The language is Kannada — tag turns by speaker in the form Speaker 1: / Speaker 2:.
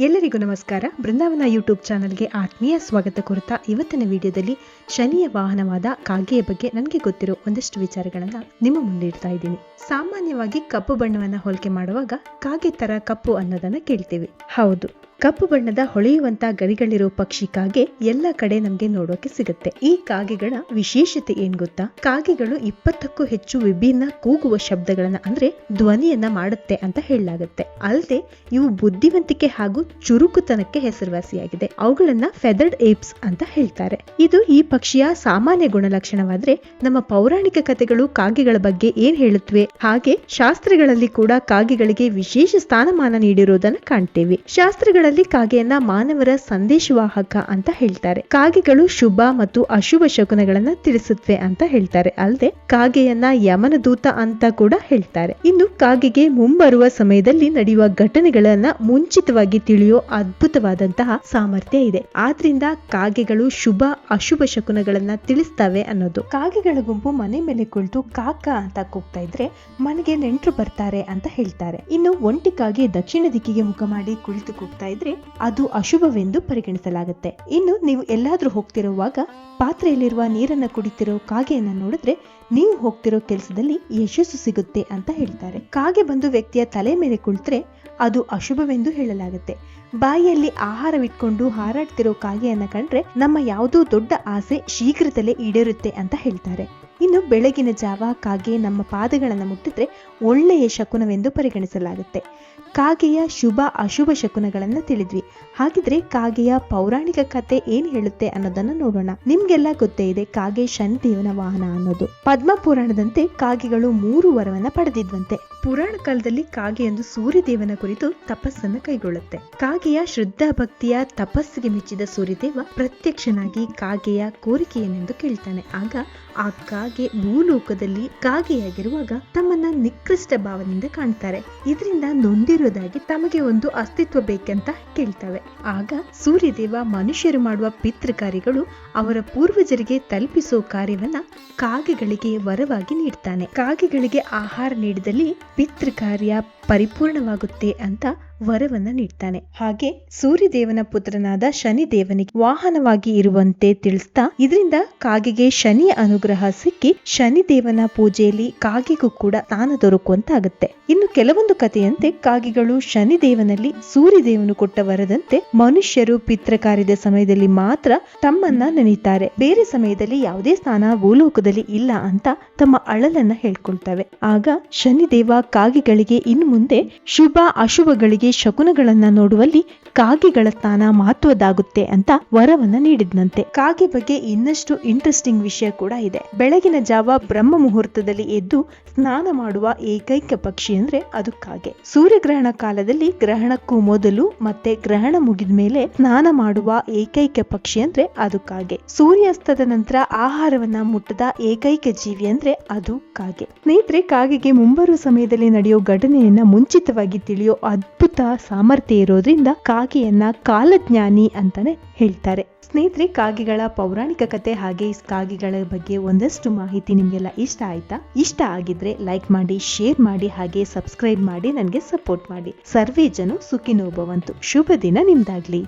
Speaker 1: ಎಲ್ಲರಿಗೂ ನಮಸ್ಕಾರ. ಬೃಂದಾವನ ಯೂಟ್ಯೂಬ್ ಚಾನಲ್ಗೆ ಆತ್ಮೀಯ ಸ್ವಾಗತ ಕೋರುತ್ತಾ ಇವತ್ತಿನ ವಿಡಿಯೋದಲ್ಲಿ ಶನಿಯ ವಾಹನವಾದ ಕಾಗೆಯ ಬಗ್ಗೆ ನನಗೆ ಗೊತ್ತಿರೋ ಒಂದಷ್ಟು ವಿಚಾರಗಳನ್ನು ನಿಮ್ಮ ಮುಂದೆ ಇಡ್ತಾ ಇದ್ದೀನಿ. ಸಾಮಾನ್ಯವಾಗಿ ಕಪ್ಪು ಬಣ್ಣವನ್ನ ಹೋಲಿಕೆ ಮಾಡುವಾಗ ಕಾಗೆ ತರ ಕಪ್ಪು ಅನ್ನೋದನ್ನ ಕೇಳ್ತೀವಿ. ಹೌದು. ಕಪ್ಪು ಬಣ್ಣದ ಹೊಳೆಯುವಂತ ಗರಿಗಳಿರೋ ಪಕ್ಷಿ ಕಾಗೆ ಎಲ್ಲ ಕಡೆ ನಮ್ಗೆ ನೋಡೋಕೆ ಸಿಗುತ್ತೆ. ಈ ಕಾಗೆಗಳ ವಿಶೇಷತೆ ಏನ್ ಗೊತ್ತಾ? ಕಾಗೆಗಳು ಇಪ್ಪತ್ತಕ್ಕೂ ಹೆಚ್ಚು ವಿಭಿನ್ನ ಕೂಗುವ ಶಬ್ದಗಳನ್ನ ಅಂದ್ರೆ ಧ್ವನಿಯನ್ನ ಮಾಡುತ್ತೆ ಅಂತ ಹೇಳಲಾಗುತ್ತೆ. ಅಲ್ಲದೆ ಇವು ಬುದ್ಧಿವಂತಿಕೆ ಹಾಗೂ ಚುರುಕುತನಕ್ಕೆ ಹೆಸರುವಾಸಿಯಾಗಿದೆ. ಅವುಗಳನ್ನ ಫೆದರ್ಡ್ ಏಪ್ಸ್ ಅಂತ ಹೇಳ್ತಾರೆ. ಇದು ಈ ಪಕ್ಷಿಯ ಸಾಮಾನ್ಯ ಗುಣಲಕ್ಷಣವಾದ್ರೆ ನಮ್ಮ ಪೌರಾಣಿಕ ಕಥೆಗಳು ಕಾಗೆಗಳ ಬಗ್ಗೆ ಏನ್ ಹೇಳುತ್ತವೆ ಹಾಗೆ ಶಾಸ್ತ್ರಗಳಲ್ಲಿ ಕೂಡ ಕಾಗೆಗಳಿಗೆ ವಿಶೇಷ ಸ್ಥಾನಮಾನ ನೀಡಿರುವುದನ್ನ ಕಾಣ್ತೇವೆ. ಕಾಗೆಯನ್ನ ಮಾನವರ ಸಂದೇಶವಾಹಕ ಅಂತ ಹೇಳ್ತಾರೆ. ಕಾಗೆಗಳು ಶುಭ ಮತ್ತು ಅಶುಭ ಶಕುನಗಳನ್ನ ತಿಳಿಸುತ್ತವೆ ಅಂತ ಹೇಳ್ತಾರೆ. ಅಲ್ಲದೆ ಕಾಗೆಯನ್ನ ಯಮನ ದೂತ ಅಂತ ಕೂಡ ಹೇಳ್ತಾರೆ. ಇನ್ನು ಕಾಗೆಗೆ ಮುಂಬರುವ ಸಮಯದಲ್ಲಿ ನಡೆಯುವ ಘಟನೆಗಳನ್ನ ಮುಂಚಿತವಾಗಿ ತಿಳಿಯೋ ಅದ್ಭುತವಾದಂತಹ ಸಾಮರ್ಥ್ಯ ಇದೆ. ಆದ್ರಿಂದ ಕಾಗೆಗಳು ಶುಭ, ಅಶುಭ ಶಕುನಗಳನ್ನ ತಿಳಿಸ್ತವೆ ಅನ್ನೋದು. ಕಾಗೆಗಳ ಗುಂಪು ಮನೆ ಮೇಲೆ ಕುಳಿತು ಕಾಕ ಅಂತ ಕೂಗ್ತಾ ಇದ್ರೆ ಮನೆಗೆ ನೆಂಟರು ಬರ್ತಾರೆ ಅಂತ ಹೇಳ್ತಾರೆ. ಇನ್ನು ಒಂಟಿ ಕಾಗೆ ದಕ್ಷಿಣ ದಿಕ್ಕಿಗೆ ಮುಖ ಮಾಡಿ ಕುಳಿತು ಕೂಗ್ತಾ ಅದು ಅಶುಭವೆಂದು ಪರಿಗಣಿಸಲಾಗುತ್ತೆ. ಇನ್ನು ನೀವು ಎಲ್ಲಾದ್ರೂ ಹೋಗ್ತಿರುವಾಗ ಪಾತ್ರೆಯಲ್ಲಿರುವ ನೀರನ್ನ ಕುಡಿತಿರೋ ಕಾಗೆಯನ್ನ ನೋಡಿದ್ರೆ ನೀವು ಹೋಗ್ತಿರೋ ಕೆಲಸದಲ್ಲಿ ಯಶಸ್ಸು ಸಿಗುತ್ತೆ ಅಂತ ಹೇಳ್ತಾರೆ. ಕಾಗೆ ಬಂದು ವ್ಯಕ್ತಿಯ ತಲೆ ಮೇಲೆ ಕುಳಿತರೆ ಅದು ಅಶುಭವೆಂದು ಹೇಳಲಾಗುತ್ತೆ. ಬಾಯಿಯಲ್ಲಿ ಆಹಾರವಿಟ್ಕೊಂಡು ಹಾರಾಡ್ತಿರೋ ಕಾಗೆಯನ್ನ ಕಂಡ್ರೆ ನಮ್ಮ ಯಾವುದೋ ದೊಡ್ಡ ಆಸೆ ಶೀಘ್ರದಲ್ಲೇ ಈಡೇರುತ್ತೆ ಅಂತ ಹೇಳ್ತಾರೆ. ಇನ್ನು ಬೆಳಗಿನ ಜಾವ ಕಾಗೆ ನಮ್ಮ ಪಾದಗಳನ್ನು ಮುಟ್ಟಿದ್ರೆ ಒಳ್ಳೆಯ ಶಕುನವೆಂದು ಪರಿಗಣಿಸಲಾಗುತ್ತೆ. ಕಾಗೆಯ ಶುಭ ಅಶುಭ ಶಕುನಗಳನ್ನು ತಿಳಿದ್ವಿ. ಹಾಗಿದ್ರೆ ಕಾಗೆಯ ಪೌರಾಣಿಕ ಕತೆ ಏನ್ ಹೇಳುತ್ತೆ ಅನ್ನೋದನ್ನ ನೋಡೋಣ. ನಿಮ್ಗೆಲ್ಲ ಗೊತ್ತೇ ಇದೆ ಕಾಗೆ ಶನಿದೇವನ ವಾಹನ ಅನ್ನೋದು. ಪದ್ಮ ಪುರಾಣದಂತೆ ಕಾಗೆಗಳು ಮೂರು ವರವನ್ನ ಪಡೆದಿದ್ವಂತೆ. ಪುರಾಣ ಕಾಲದಲ್ಲಿ ಕಾಗೆಯೊಂದು ಸೂರ್ಯದೇವನ ಕುರಿತು ತಪಸ್ಸನ್ನ ಕೈಗೊಳ್ಳುತ್ತೆ. ಕಾಗೆಯ ಶ್ರದ್ಧಾ ಭಕ್ತಿಯ ತಪಸ್ಸಿಗೆ ಮೆಚ್ಚಿದ ಸೂರ್ಯದೇವ ಪ್ರತ್ಯಕ್ಷನಾಗಿ ಕಾಗೆಯ ಕೋರಿಕೆಯನ್ನೆಂದು ಕೇಳ್ತಾನೆ. ಆಗ ಆ ಭೂಲೋಕದಲ್ಲಿ ಕಾಗೆಯಾಗಿರುವಾಗ ತಮ್ಮನ್ನ ನಿಕೃಷ್ಟ ಭಾವದಿಂದ ಕಾಣ್ತಾರೆ. ಇದರಿಂದ ನೊಂದಿರೋದಾಗಿ ತಮಗೆ ಒಂದು ಅಸ್ತಿತ್ವ ಬೇಕಂತ ಕೇಳ್ತವೆ. ಆಗ ಸೂರ್ಯದೇವ ಮನುಷ್ಯರು ಮಾಡುವ ಪಿತೃ ಕಾರ್ಯಗಳು ಅವರ ಪೂರ್ವಜರಿಗೆ ತಲುಪಿಸೋ ಕಾರ್ಯವನ್ನ ಕಾಗೆಗಳಿಗೆ ವರವಾಗಿ ನೀಡ್ತಾನೆ. ಕಾಗೆಗಳಿಗೆ ಆಹಾರ ನೀಡಿದಲ್ಲಿ ಪಿತೃ ಕಾರ್ಯ ಪರಿಪೂರ್ಣವಾಗುತ್ತೆ ಅಂತ ವರವನ್ನ ನೀಡ್ತಾನೆ. ಹಾಗೆ ಸೂರ್ಯದೇವನ ಪುತ್ರನಾದ ಶನಿ ದೇವನಿಗೆ ವಾಹನವಾಗಿ ಇರುವಂತೆ ತಿಳಿಸ್ತಾ, ಇದರಿಂದ ಕಾಗೆಗೆ ಶನಿಯ ಅನುಗ್ರಹ ಸಿಕ್ಕಿ ಶನಿ ದೇವನ ಪೂಜೆಯಲ್ಲಿ ಕಾಗೆಗೂ ಕೂಡ ಸ್ಥಾನ ದೊರಕುವಂತಾಗುತ್ತೆ. ಇನ್ನು ಕೆಲವೊಂದು ಕಥೆಯಂತೆ ಕಾಗೆಗಳು ಶನಿ ದೇವನಲ್ಲಿ ಸೂರ್ಯದೇವನು ಕೊಟ್ಟ ವರದಂತೆ ಮನುಷ್ಯರು ಪಿತ್ರ ಕಾರ್ಯದ ಸಮಯದಲ್ಲಿ ಮಾತ್ರ ತಮ್ಮನ್ನ ನೆನೀತಾರೆ. ಬೇರೆ ಸಮಯದಲ್ಲಿ ಯಾವುದೇ ಸ್ಥಾನ ಭೂಲೋಕದಲ್ಲಿ ಇಲ್ಲ ಅಂತ ತಮ್ಮ ಅಳಲನ್ನ ಹೇಳ್ಕೊಳ್ತವೆ. ಆಗ ಶನಿದೇವ ಕಾಗೆಗಳಿಗೆ ಇನ್ನು ಮುಂದೆ ಶುಭ ಅಶುಭಗಳಿಗೆ ಶಕುನಗಳನ್ನ ನೋಡುವಲ್ಲಿ ಕಾಗೆಗಳ ಸ್ಥಾನ ಮಹತ್ವದಾಗುತ್ತೆ ಅಂತ ವರವನ್ನ ನೀಡಿದ್ನಂತೆ. ಕಾಗೆ ಬಗ್ಗೆ ಇನ್ನಷ್ಟು ಇಂಟ್ರೆಸ್ಟಿಂಗ್ ವಿಷಯ ಕೂಡ ಇದೆ. ಬೆಳಗಿನ ಜಾವ ಬ್ರಹ್ಮ ಮುಹೂರ್ತದಲ್ಲಿ ಎದ್ದು ಸ್ನಾನ ಮಾಡುವ ಏಕೈಕ ಪಕ್ಷಿ ಅಂದ್ರೆ ಅದು ಕಾಗೆ. ಸೂರ್ಯಗ್ರಹಣ ಕಾಲದಲ್ಲಿ ಗ್ರಹಣಕ್ಕೂ ಮೊದಲು ಮತ್ತೆ ಗ್ರಹಣ ಮುಗಿದ ಮೇಲೆ ಸ್ನಾನ ಮಾಡುವ ಏಕೈಕ ಪಕ್ಷಿ ಅಂದ್ರೆ ಅದು ಕಾಗೆ. ಸೂರ್ಯಾಸ್ತದ ನಂತರ ಆಹಾರವನ್ನ ಮುಟ್ಟದ ಏಕೈಕ ಜೀವಿ ಅಂದ್ರೆ ಅದು ಕಾಗೆ. ಸ್ನೇಹಿತರೆ, ಕಾಗೆಗೆ ಮುಂಬರುವ ಸಮಯದಲ್ಲಿ ನಡೆಯೋ ಘಟನೆಯನ್ನ ಮುಂಚಿತವಾಗಿ ತಿಳಿಯೋ ಅದ್ಭುತ ಸಾಮರ್ಥ್ಯ ಇರೋದ್ರಿಂದ ಕಾಗೆಯನ್ನ ಕಾಲಜ್ಞಾನಿ ಅಂತಾನೆ ಹೇಳ್ತಾರೆ. ಸ್ನೇಹಿತರೆ, ಕಾಗೆಗಳ ಪೌರಾಣಿಕ ಕತೆ ಹಾಗೆ ಕಾಗೆಗಳ ಬಗ್ಗೆ ಒಂದಷ್ಟು ಮಾಹಿತಿ ನಿಮಗೆಲ್ಲ ಇಷ್ಟ ಆಯ್ತಾ? ಇಷ್ಟ ಆಗಿದ್ರೆ ಲೈಕ್ ಮಾಡಿ, ಶೇರ್ ಮಾಡಿ, ಹಾಗೆ ಸಬ್ಸ್ಕ್ರೈಬ್ ಮಾಡಿ, ನನಗೆ ಸಪೋರ್ಟ್ ಮಾಡಿ. ಸರ್ವೇ ಜನ ಸುಖಿನೋಭವಂತು. ಶುಭ ದಿನ ನಿಮ್ದಾಗ್ಲಿ.